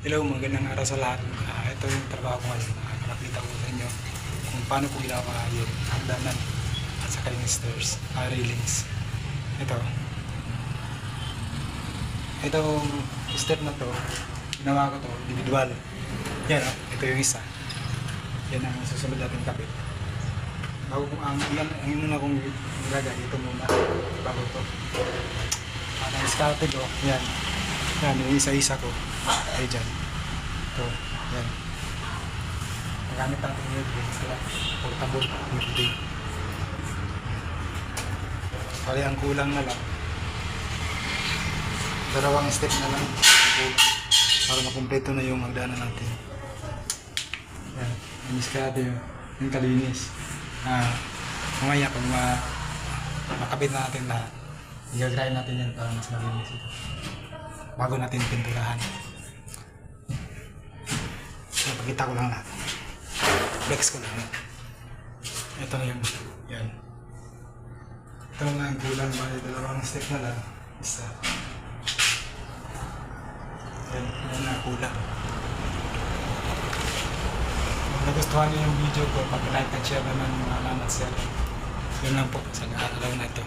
Hello, magandang araw sa lahat. Ah, ito yung trabaho ko ngayon. Uh, nakita ko sa inyo kung paano ko ginawa yung hagdanan at saka yung stairs, ah, railings. Ito. Itong step na to, ginawa ko to, individual. Yan, oh, ito yung isa. Yan ang susunod natin kapit. Bago kung ang ulan, ang una kong nilagay, ito muna. Bago to. Ang started ko, yan. Yan, yung isa-isa ko. Ay, dyan. Ito, yan. Magamit natin yung din sila. Portable, din. Kali ang kulang na lang. Dalawang step na lang. Para makumpleto na yung hagdanan natin. Yan. Iniskado yung, yung kalinis. Ah, mamaya pag ma, makabit na natin lahat, i-grind natin yan para mas malinis ito. Bago natin pinturahan. So, pagkita ko lang lahat. Flex ko lang. Ito yung, yan. Ito na ang kulang ba? Dalawang step na lang. Isa. Yan, yan na kulang. Kung nagustuhan niyo yung video ko, pag-like at share naman mga lamat sir. Yun lang po, sa araw na ito.